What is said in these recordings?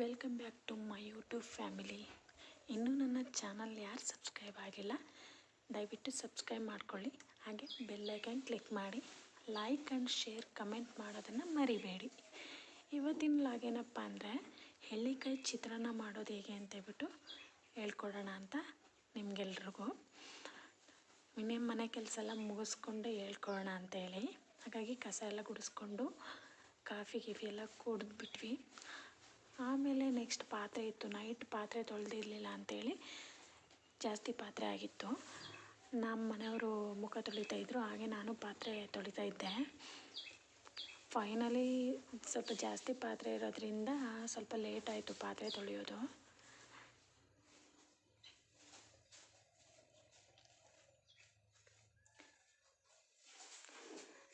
Welcome back to my YouTube family ಇನ್ನೂ ನನ್ನ channel ಯಾರು ಸಬ್ಸ್ಕ್ರೈಬ್ ಆಗಿಲ್ಲ, ದಯವಿಟ್ಟು ಸಬ್ಸ್ಕ್ರೈಬ್ ಮಾಡ್ಕೊಳ್ಳಿ. ಹಾಗೆ ಬೆಲ್ಲೈಕನ್ ಕ್ಲಿಕ್ ಮಾಡಿ. ಲೈಕ್ ಆ್ಯಂಡ್ ಶೇರ್ ಕಮೆಂಟ್ ಮಾಡೋದನ್ನು ಮರಿಬೇಡಿ. ಇವತ್ತಿನ ಲಾಗೇನಪ್ಪ ಅಂದರೆ ಎಳ್ಳಿಕಾಯಿ ಚಿತ್ರಾನ್ನ ಮಾಡೋದು ಹೇಗೆ ಅಂತ ಹೇಳ್ಬಿಟ್ಟು ಹೇಳ್ಕೊಡೋಣ ಅಂತ ನಿಮಗೆಲ್ರಿಗೂ. ಇನ್ನೇ ಮನೆ ಕೆಲಸ ಎಲ್ಲ ಮುಗಿಸ್ಕೊಂಡು ಹೇಳ್ಕೊಡೋಣ ಅಂತೇಳಿ ಹಾಗಾಗಿ ಕಸ ಎಲ್ಲ ಗುಡಿಸ್ಕೊಂಡು ಕಾಫಿ, ಗೀಫಿ ಎಲ್ಲ ಕುಡಿದ್ಬಿಟ್ವಿ. ಆಮೇಲೆ ನೆಕ್ಸ್ಟ್ ಪಾತ್ರೆ ಇತ್ತು. ನೈಟ್ ಪಾತ್ರೆ ತೊಳೆದಿರಲಿಲ್ಲ ಅಂಥೇಳಿ ಜಾಸ್ತಿ ಪಾತ್ರೆ ಆಗಿತ್ತು. ನಮ್ಮ ಮನೆಯವರು ಮುಖ ತೊಳಿತಾ ಇದ್ದರು ಹಾಗೆ ನಾನು ಪಾತ್ರೆ ತೊಳಿತಾ ಇದ್ದೆ. ಫೈನಲಿ ಸ್ವಲ್ಪ ಜಾಸ್ತಿ ಪಾತ್ರೆ ಇರೋದ್ರಿಂದ ಸ್ವಲ್ಪ ಲೇಟ್ ಆಯಿತು ಪಾತ್ರೆ ತೊಳೆಯೋದು.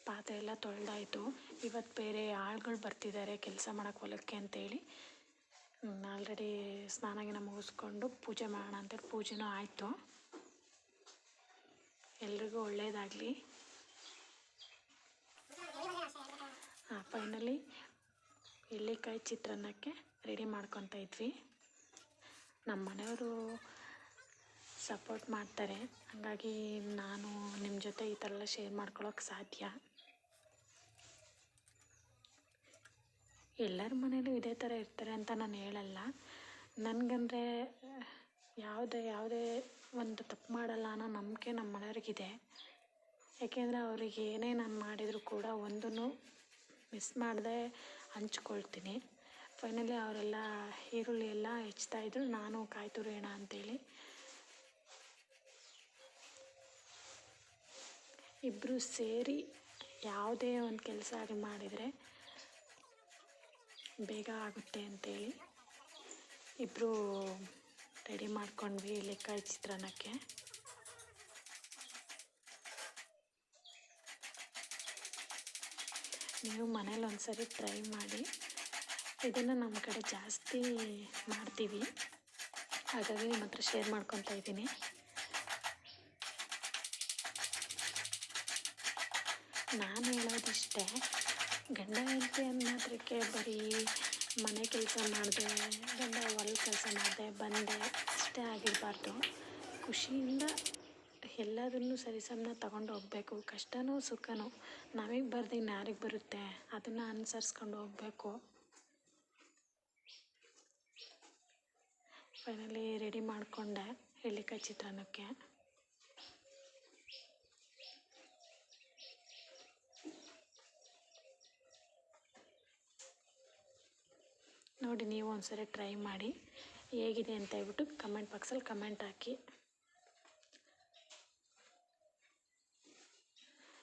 ಪಾತ್ರೆ ಎಲ್ಲ ತೊಳೆದಾಯಿತು. ಇವತ್ತು ಬೇರೆ ಆಳುಗಳು ಬರ್ತಿದ್ದಾರೆ ಕೆಲಸ ಮಾಡೋಕ್ಕೆ ಹೊಲಕ್ಕೆ ಅಂತೇಳಿ. ಆಲ್ರೆಡಿ ಸ್ನಾನ ಗಿನ ಮುಗಿಸ್ಕೊಂಡು ಪೂಜೆ ಮಾಡೋಣ ಅಂತೇಳಿ ಪೂಜೆನೂ ಆಯಿತು. ಎಲ್ರಿಗೂ ಒಳ್ಳೆಯದಾಗಲಿ ಫೈನಲಿ ಎಳ್ಳಿಕಾಯಿ ಚಿತ್ರಾನ್ನಕ್ಕೆ ರೆಡಿ ಮಾಡ್ಕೊತ ಇದ್ವಿ. ನಮ್ಮ ಮನೆಯವರು ಸಪೋರ್ಟ್ ಮಾಡ್ತಾರೆ. ಹಾಗಾಗಿ ನಾನು ನಿಮ್ಮ ಜೊತೆ ಈ ಥರ ಎಲ್ಲ ಶೇರ್ ಮಾಡ್ಕೊಳ್ಳೋಕೆ ಸಾಧ್ಯ. ಎಲ್ಲರ ಮನೇಲೂ ಇದೇ ಥರ ಇರ್ತಾರೆ ಅಂತ ನಾನು ಹೇಳಲ್ಲ. ನನಗಂದರೆ, ಯಾವುದೇ ಯಾವುದೇ ಒಂದು ತಪ್ಪು ಮಾಡಲ್ಲ ಅನ್ನೋ ನಂಬಿಕೆ ನಮ್ಮ ಮನೆಯವ್ರಿಗಿದೆ ಯಾಕೆಂದರೆ ಅವ್ರಿಗೆ ಏನೇ ನಾನು ಮಾಡಿದರೂ ಕೂಡ ಒಂದೂ ಮಿಸ್ ಮಾಡದೆ ಹಂಚ್ಕೊಳ್ತೀನಿ. ಫೈನಲಿ ಅವರೆಲ್ಲ ಈರುಳ್ಳಿ ಎಲ್ಲ ಹೆಚ್ಚುತ್ತಾಯಿದ್ರು ನಾನು ಕಾಯಿ ತುರಿಯೋಣ ಅಂತೇಳಿ. ಇಬ್ಬರು ಸೇರಿ ಯಾವುದೇ ಒಂದು ಕೆಲಸ ಆಗಿ ಮಾಡಿದರೆ ಬೇಗ ಆಗುತ್ತೆ ಅಂತೇಳಿ. ಇಬ್ಬರು ರೆಡಿ ಮಾಡ್ಕೊಂಡ್ವಿ ಲೆಕ್ಕ ಚಿತ್ರಾನ್ನಕ್ಕೆ. ನೀವು ಮನೇಲಿ ಒಂದ್ಸರಿ ಟ್ರೈ ಮಾಡಿ. ಇದನ್ನು ನಮ್ಮ ಕಡೆ ಜಾಸ್ತಿ ಮಾಡ್ತೀವಿ. ಹಾಗಾಗಿ ನಿಮ್ಮ ಹತ್ರ ಶೇರ್ ಮಾಡ್ಕೊತಾ ಇದ್ದೀನಿ. ನಾನು ಹೇಳೋದಿಷ್ಟೇ ಗಂಡ ಹೆಂಡತಿ ಅನ್ನೋದಕ್ಕೆ ಬರೀ ಮನೆ ಕೆಲಸ ಮಾಡಿದೆ, ಗಂಡ ಹೊಲ ಕೆಲಸ ಮಾಡಿದೆ, ಬಂದೆ, ಅಷ್ಟೇ ಆಗಿರಬಾರ್ದು. ಖುಷಿಯಿಂದ ಎಲ್ಲದನ್ನು ಸರಿಸಮನ ತಗೊಂಡು ಹೋಗಬೇಕು. ಕಷ್ಟನೋ ಸುಖನೋ ನಮಗೆ ಬರ್ದು ಯಾರಿಗೆ ಬರುತ್ತೆ? ಅದನ್ನು ಅನುಸರಿಸ್ಕೊಂಡು ಹೋಗಬೇಕು. ಫೈನಲಿ ರೆಡಿ ಮಾಡಿಕೊಂಡೆ ಎಳ್ಳಿಕಾಯಿ ಚಿತ್ರಾನ್ನಕ್ಕೆ. ನೋಡಿ ನೀವು ಒಂದ್ಸರಿ ಟ್ರೈ ಮಾಡಿ. ಹೇಗಿದೆ ಅಂತ ಹೇಳ್ಬಿಟ್ಟು ಕಮೆಂಟ್ ಬಾಕ್ಸಲ್ಲಿ ಕಮೆಂಟ್ ಹಾಕಿ.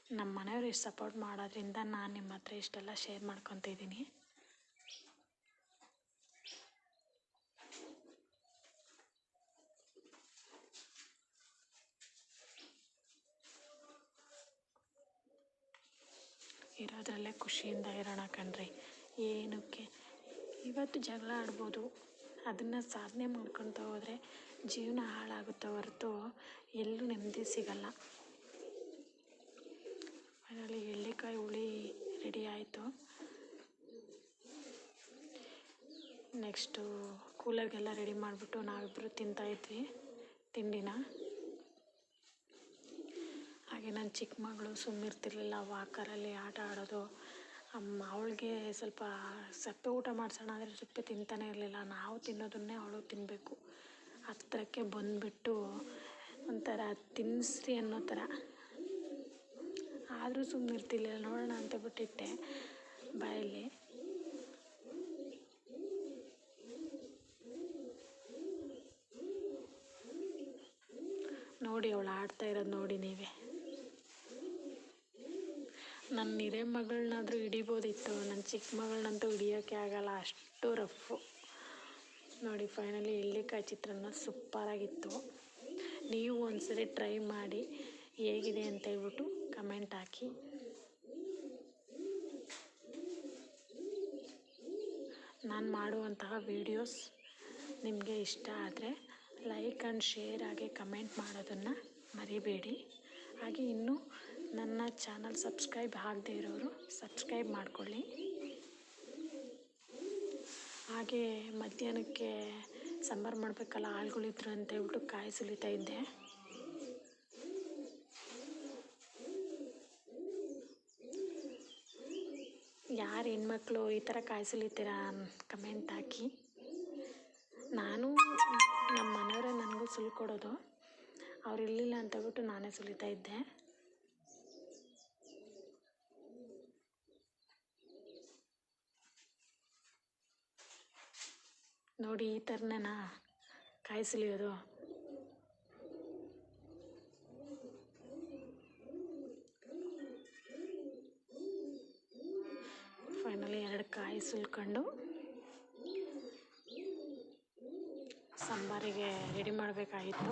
ನಮ್ಮ ಮನೆಯವರು ಇಷ್ಟು ಸಪೋರ್ಟ್ ಮಾಡೋದ್ರಿಂದ ನಾನು ನಿಮ್ಮ ಹತ್ರ ಇಷ್ಟೆಲ್ಲ ಶೇರ್ ಮಾಡ್ಕೊತಿದ್ದೀನಿ ಇರೋದ್ರಲ್ಲೇ ಖುಷಿಯಿಂದ ಇರೋಣ ಕಣ್ರಿ. ಏನಕ್ಕೆ? ಇವತ್ತು ಜಗಳ ಆಡ್ಬೋದು. ಅದನ್ನು ಸಾಧನೆ ಮಾಡ್ಕೊತ ಹೋದರೆ ಜೀವನ ಹಾಳಾಗುತ್ತೆ ಹೊರತು ಎಲ್ಲೂ ನೆಮ್ಮದಿ ಸಿಗಲ್ಲ. ಅದರಲ್ಲಿ ಎಳ್ಳಿಕಾಯಿ ಹುಳಿ ರೆಡಿ ಆಯಿತು. ನೆಕ್ಸ್ಟು ಕೂಲರ್ಗೆಲ್ಲ ರೆಡಿ ಮಾಡಿಬಿಟ್ಟು ನಾವಿಬ್ಬರು ತಿಂತಾಯಿದ್ವಿ ತಿಂಡಿನ. ಹಾಗೆ ನನ್ನ ಚಿಕ್ಕ ಮಗಳು ಸುಮ್ಮಿರ್ತಿರ್ಲಿಲ್ಲ ವಾಕರಲ್ಲಿ ಆಟ ಆಡೋದು. ಅಮ್ಮ, ಅವಳಿಗೆ ಸ್ವಲ್ಪ ಸಪ್ಪೆ ಊಟ ಮಾಡಿಸೋಣ ಅಂದರೆ ಸಪ್ಪೆ ತಿಂತಾನೆ ಇರಲಿಲ್ಲ. ನಾವು ತಿನ್ನೋದನ್ನೇ ಅವಳು ತಿನ್ನಬೇಕು ಹತ್ರಕ್ಕೆ ಬಂದುಬಿಟ್ಟು ಒಂಥರ ತಿನ್ನಿಸ್ರಿ ಅನ್ನೋ ಥರ. ಆದರೂ ಸುಮ್ಮನೆ ಇರ್ತಿರ್ಲಿಲ್ಲ. ನೋಡೋಣ ಅಂತ ಬಿಟ್ಟಿಟ್ಟೆ ಬಾಯಲ್ಲಿ. ನೋಡಿ, ಅವಳು ಆಡ್ತಾ ಇರೋದು ನೋಡಿ ನೀವೇ. ನನ್ನ ಹಿರೇ ಮಗಳನ್ನಾದರೂ ಹಿಡಿಬೋದಿತ್ತು. ನನ್ನ ಚಿಕ್ಕ ಮಗಳನ್ನಂತೂ ಹಿಡಿಯೋಕ್ಕೆ ಆಗಲ್ಲ. ಅಷ್ಟು ರಫ್ಫು ನೋಡಿ ಫೈನಲಿ ಎಳ್ಳಿಕಾಯಿ ಚಿತ್ರಾನ್ನ ಸೂಪರಾಗಿತ್ತು ನೀವು ಒಂದ್ಸರಿ ಟ್ರೈ ಮಾಡಿ ಹೇಗಿದೆ ಅಂತ ಹೇಳ್ಬಿಟ್ಟು ಕಮೆಂಟ್ ಹಾಕಿ. ನಾನು ಮಾಡುವಂತಹ ವೀಡಿಯೋಸ್ ನಿಮಗೆ ಇಷ್ಟ ಆದರೆ ಲೈಕ್ ಆ್ಯಂಡ್ ಶೇರ್ ಹಾಗೆ ಕಮೆಂಟ್ ಮಾಡೋದನ್ನು ಮರಿಬೇಡಿ. ಹಾಗೆ ಇನ್ನೂ ನನ್ನ ಚಾನಲ್ ಸಬ್ಸ್ಕ್ರೈಬ್ ಆಗದೇ ಇರೋರು ಸಬ್ಸ್ಕ್ರೈಬ್ ಮಾಡಿಕೊಳ್ಳಿ. ಹಾಗೆ ಮಧ್ಯಾಹ್ನಕ್ಕೆ ಸಾಂಬಾರು ಮಾಡಬೇಕಲ್ಲ ಆಳುಗಳಿದ್ರು ಅಂತ ಹೇಳ್ಬಿಟ್ಟು ಕಾಯಿ ಸುಲಿತಾ ಇದ್ದೆ. ಯಾರು ಹೆಣ್ಮಕ್ಳು ಈ ಥರ ಕಾಯಿ ಸುಲಿತೀರಾ ಕಮೆಂಟ್ ಹಾಕಿ. ನಾನು ನಮ್ಮ ಮನೆಯವರೇ ನನಗೂ ಸುಲ್ಕೊಡೋದು. ಅವ್ರು ಇರಲಿಲ್ಲ ಅಂತ ಹೇಳ್ಬಿಟ್ಟು ನಾನೇ ಸುಲಿತಾ ಇದ್ದೆ. ನೋಡಿ ಈ ಥರನೇನಾ ಕಾಯಿ ಸುಲಿಯೋದು ಫೈನಲಿ ಎರಡು ಕಾಯಿ ಸುಲ್ಕೊಂಡು ಸಾಂಬಾರಿಗೆ ರೆಡಿ ಮಾಡಬೇಕಾಗಿತ್ತು.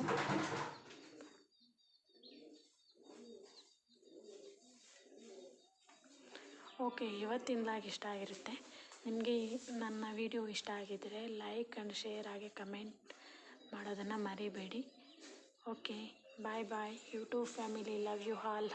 ಓಕೆ ಇವತ್ತಿನ ಇಷ್ಟ ಆಗಿರುತ್ತೆ. ನಿಮಗೆ ನನ್ನ ವಿಡಿಯೋ ಇಷ್ಟ ಆಗಿದ್ದರೆ ಲೈಕ್ ಆ್ಯಂಡ್ ಶೇರ್ ಹಾಗೆ ಕಮೆಂಟ್ ಮಾಡೋದನ್ನು ಮರಿಬೇಡಿ. Okay, bye bye. YouTube family love you all